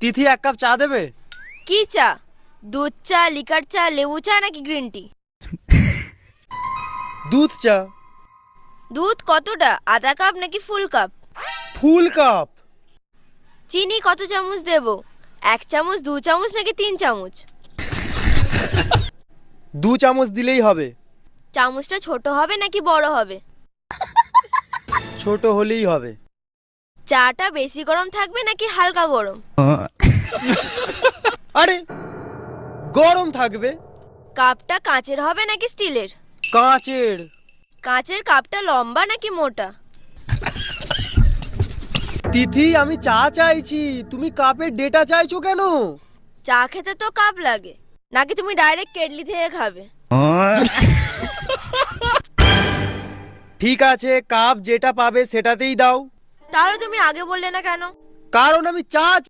তিথি এক কাপ চা দেবে? কি চা? দুধ চা লিকার চা লেবু চা নাকি গ্রিন টি? দুধ চা। দুধ কতটা? আধা কাপ নাকি ফুল কাপ? ফুল কাপ। চিনি কত চামচ দেব? এক চামচ দু চামচ নাকি তিন চামচ? দু চামচ দিলেই হবে। চামচটা ছোট হবে নাকি বড় হবে? ছোট হলেই হবে। চাটা বেশি গরম থাকবে নাকি হালকা গরম? আরে গরম থাকবে। কাপটা কাঁচের হবে নাকি স্টিলের? কাঁচের। কাঁচের কাপটা লম্বা নাকি মোটা? তিথি আমি চা চাইছি। তুমি কাপের ডেটা চাইছো কেন? চা খেতে তো কাপ লাগে। নাকি তুমি ডাইরেক্ট কেটলি থেকে খাবে? ঠিক আছে কাপ যেটা পাবে সেটাতেই দাও। তাহলে তুমি আগে বললে না কেন? কারণ আমি চা